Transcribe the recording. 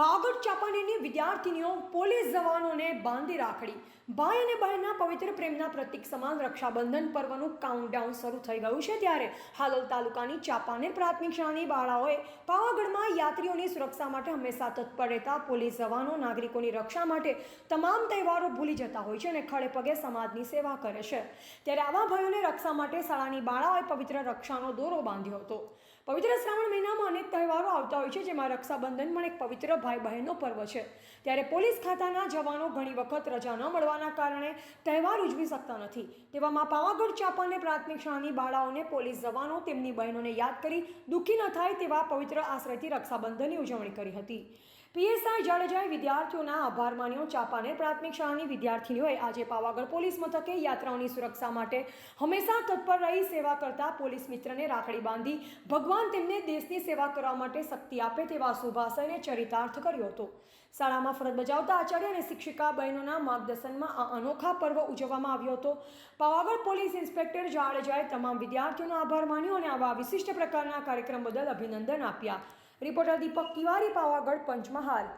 Pavagadh ચાંપાનેરની વિદ્યાર્થીનીઓ police જવાનોને બાંધી રાખડી. ભાઈ અને બહેનના પવિત્ર પ્રેમના પ્રતીક સમાન રક્ષાબંધન પર્વનું કાઉન્ટડાઉન શરૂ થઈ ગયું છે ત્યારે હાલોલ તાલુકાની ચાંપાનેર પ્રાથમિક શાળાની બાળાઓએ પાવાગઢમાં યાત્રીઓની સુરક્ષા માટે હંમેશા તત્પર રહેતા પોલીસ જવાનો, નાગરિકોની રક્ષા માટે તમામ તહેવારો ભૂલી જતા હોય છે અને ખડે પગે સમાજની સેવા કરે છે. ત્યારે આવા ભાઈઓને રક્ષા માટે શાળાની બાળાઓએ પવિત્ર રક્ષાનો દોરો બાંધ્યો હતો. પવિત્ર શ્રાવણ મહિનામાં અનેક તહેવારો આવતા હોય છે, જેમાં રક્ષાબંધન પણ એક પવિત્ર ભાઈ બહેનનો પર્વ છે. ત્યારે પોલીસ ખાતાના જવાનો ઘણી વખત રજા ન મળવાના કારણે તહેવાર ઉજવી શકતા નથી. તેવામાં પાવાગઢ ચાંપાને પ્રાથમિક શાળાની બાળાઓને પોલીસ જવાનો તેમની બહેનોને યાદ કરી દુઃખી ન થાય તેવા પવિત્ર આશ્રયથી રક્ષાબંધનની ઉજવણી કરી હતી. પીએસઆઈ જાડેજાએ વિદ્યાર્થીઓના આભાર માન્યો. ચાંપાનેર પ્રાથમિક શાળાની વિદ્યાર્થીનીઓએ આજે પાવાગઢ પોલીસ મથકે યાત્રાઓની સુરક્ષા માટે હંમેશા તત્પર રહી સેવા કરતા પોલીસ મિત્રને રાખડી બાંધી ભગવાન તેમને દેશની સેવા કરવા માટે શક્તિ આપે તેવા શુભાશયને ચરિતાર્થ કર્યો હતો. શાળામાં ફરજ બજાવતા આચાર્ય અને શિક્ષિકા બહેનોના માર્ગદર્શનમાં આ અનોખા પર્વ ઉજવવામાં આવ્યો હતો. પાવાગઢ પોલીસ ઇન્સ્પેક્ટર જાડેજાએ તમામ વિદ્યાર્થીઓનો આભાર માન્યો અને આવા વિશિષ્ટ પ્રકારના કાર્યક્રમ બદલ અભિનંદન આપ્યા. રિપોર્ટર દીપક તિવારી પાવાગઢ પંચમહાલ.